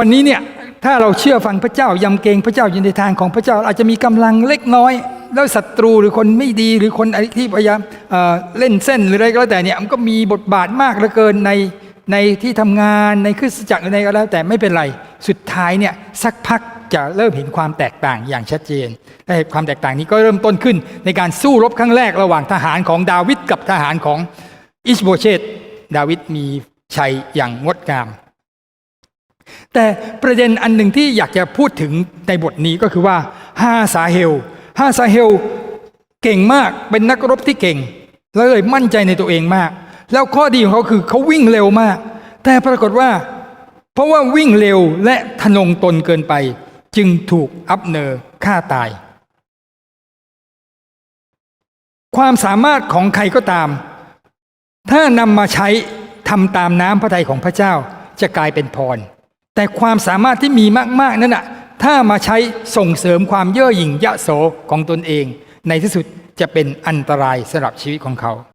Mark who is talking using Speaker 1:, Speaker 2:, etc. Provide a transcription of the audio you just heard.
Speaker 1: วันนี้เนี่ยถ้าเราเชื่อฟังพระเจ้ายำเกรงพระเจ้าอยู่ในทางของพระเจ้าอาจจะมีกำลังเล็กน้อย แล้วศัตรูหรือคนไม่ดีหรือคนอะไรที่พยายามเอ่อเล่นเส้นหรืออะไรก็แล้วแต่เนี่ยมันก็มีบทบาทมากเหลือเกินในในที่ทำงานในคริสตจักรในก็แล้วแต่ไม่เป็นไรสุดท้ายเนี่ยสักพักจะเริ่มเห็นความแตกต่างอย่างชัดเจนและความแตกต่างนี้ก็เริ่มต้นขึ้น ในการสู้รบครั้งแรกระหว่างทหารของดาวิดกับทหารของอิชโบเชตดาวิดมีชัยอย่างงดงาม แต่ประเด็นอันหนึ่งที่อยากจะพูดถึงในบทนี้ก็คือว่าฮาซาเฮลฮาซาเฮลเก่งมากเป็นนักรบที่เก่ง แล้วเลยมั่นใจในตัวเองมาก แล้วข้อดีของเขาคือเขาวิ่งเร็วมาก แต่ปรากฏว่า เพราะว่าวิ่งเร็วและทะนงตนเกินไป จึงถูกอับเนอร์ฆ่าตาย ความสามารถของใครก็ตาม ถ้านำมาใช้ทำตามน้ำพระทัยของพระเจ้าจะกลายเป็นพร แต่ความสามารถที่มีมาก ๆ นั้นอะถ้ามาใช้ส่งเสริมความเย่อหยิ่งยะโสของตนเอง ในที่สุดจะเป็นอันตรายสำหรับชีวิตของเขา